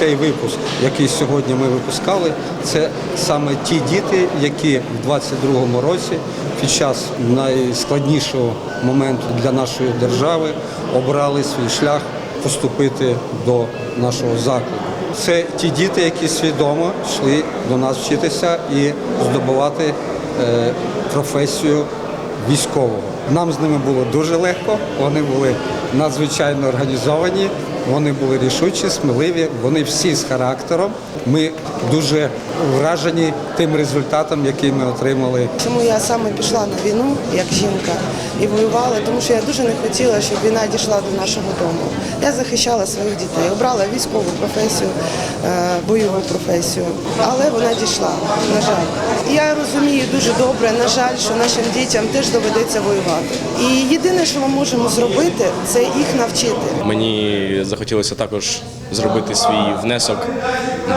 цей випуск, який сьогодні ми випускали, це саме ті діти, які в 22-му році під час найскладнішого моменту для нашої держави обрали свій шлях поступити до нашого закладу. Це ті діти, які свідомо йшли до нас вчитися і здобувати е, професію військового. Нам з ними було дуже легко, вони були надзвичайно організовані, вони були рішучі, сміливі, вони всі з характером. Ми дуже вражені тим результатом, який ми отримали Чому я саме пішла на війну як жінка і воювала, тому що я дуже не хотіла, щоб війна дійшла до нашого дому. Я захищала своїх дітей, обрала військову професію, е, бойову професію, але вона дійшла, на жаль. Я розумію дуже добре, на жаль, що нашим дітям теж доведеться воювати. І єдине, що ми можемо зробити, це їх навчити. Мені захотілося також зробити свій внесок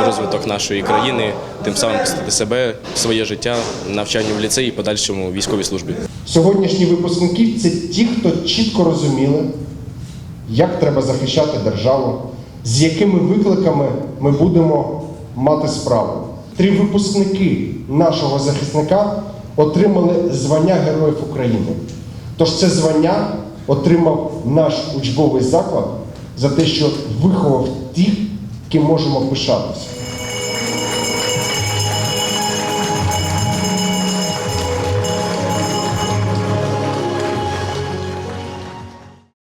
в розвиток нашої країни, тим самим посвятити себе, своє життя, навчанню в ліцеї і подальшому військовій службі. Сьогоднішні випускники це ті, хто чітко розуміли, як треба захищати державу, з якими викликами ми будемо мати справу. Три випускники нашого захисника отримали звання Героїв України. Тож це звання отримав наш учбовий заклад за те, що виховав тих, ким можемо пишатися.